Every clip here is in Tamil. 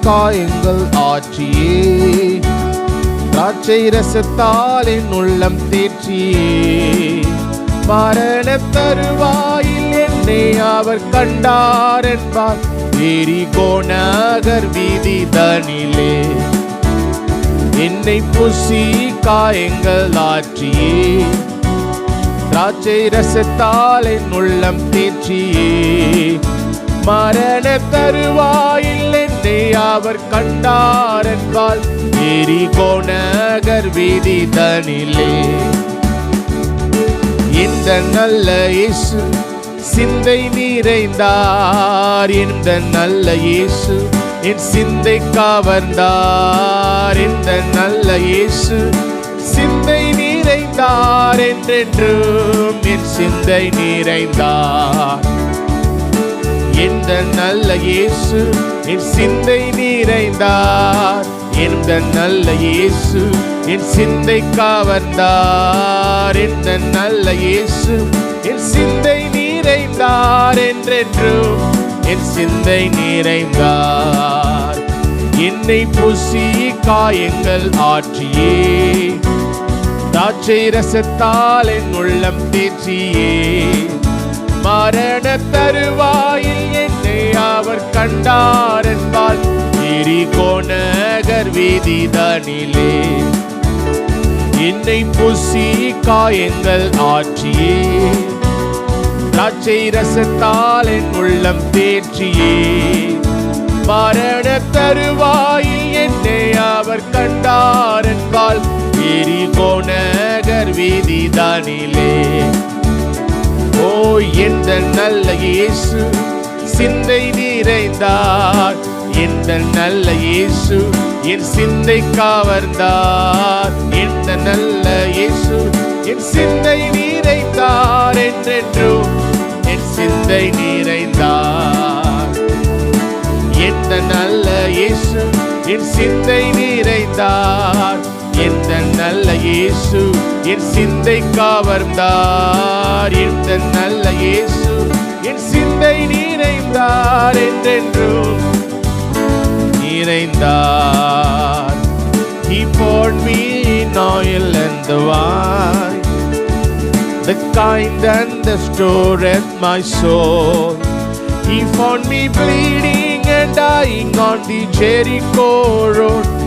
காயங்கள் ஆற்றியே. திராட்சை ரசத்தால் என் உள்ளம் தேற்றியே. மரண தருவாயில் என்னை அவர் கண்டார் என்பார். ஏரி கோணகர் வீதி தனிலே. என்னை புசி காயங்கள் ஆற்றியே. திராட்சை ரசத்தால் என் உள்ளம் தேற்றியே. மரண தருவாயில் என்னை அவர் கண்டார் என்பால் எரி கோணகர் வீதி தனிலே இந்த நல்ல இயேசு சிந்தை நிறைந்தார். இந்த நல்ல இயேசு என் சிந்தை கவர்ந்தார். இந்த நல்ல இயேசு சிந்தை நிறைந்தார் என்றென்றும் என் சிந்தை நிறைந்தார். இந்த நல்ல இயேசு என் சிந்தை நிறைந்தார். இந்த நல்ல இயேசு என் சிந்தை காவந்தார் இந்த நல்ல இயேசு என் சிந்தை நிறைந்தார் என்றென்றும் என் சிந்தை நிறைந்தார். என்னை பூசி காயங்கள் ஆற்றியே. திராட்சை ரசத்தால் என் உள்ளம் தேற்றியே. மரண தருவாயில் என்னை அவர் கண்டார் என்பால் எரி கோணகர் வீதி தனிலே என்னை புசி காயங்கள் ஆற்றியே. திராட்சை ரசத்தால் என் உள்ளம் தேற்றியே. மரண தருவாயில் என்னை எந்த நல்ல இயேசு சிந்தை நிறைந்தார்? எந்த நல்ல இயேசு என் சிந்தை கவர்ந்தார்? எந்த நல்ல இயேசு என் சிந்தை நிறைந்தார் என்றென்றும் என் சிந்தை நிறைந்தார். எந்த நல்ல இயேசு என் சிந்தை நிறைந்தார்? எந்த நல்ல இயேசு என் சிந்தை கவர்ந்தார் எந்த நல்ல இயேசு என் சிந்தை நிறைந்தார் என்றென்றும் நிறைந்தார் He poured me in oil and the wine the kind and the storeth my soul. He found me bleeding and dying on the Jericho road.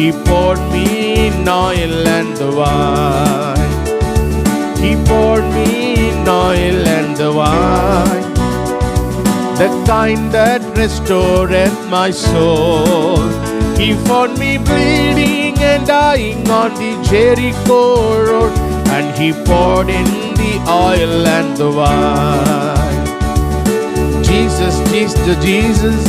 He poured me in oil and the wine. He poured me in oil and the wine. The kind that restored my soul. He found me bleeding and dying on the Jericho road. And he poured in the oil and the wine. Jesus, Jesus, Jesus,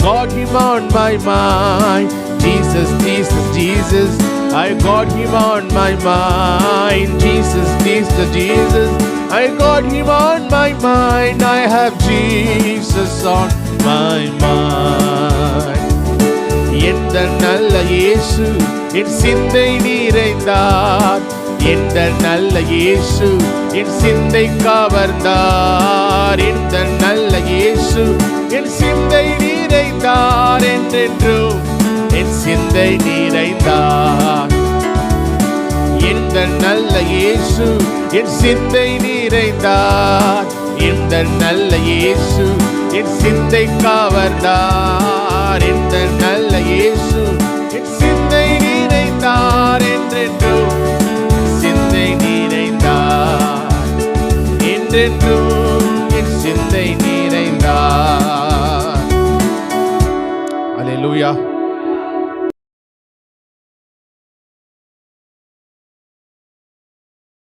got him on my mind. Jesus, Jesus, Jesus, I got him on my mind. Jesus, Jesus, Jesus, I got him on my mind. I have Jesus on my mind. எந்த நல்ல இயேசு என் சிந்தை நிறைந்தார் எந்த நல்ல இயேசு என் சிந்தை கவர்ந்தார் எந்த நல்ல இயேசு என் சிந்தை நிறைந்தார் என்றென்றும் என் சிந்தை நிறைந்தார் இந்த நல்ல இயேசு என் சிந்தை நிறைந்தார் இந்த நல்ல இயேசு என் சிந்தை கவர்ந்தார் இந்த நல்ல இயேசு என் சிந்தை நிறைந்தார் என்றென்றும் சிந்தை நிறைந்தார் என்றென்றும்.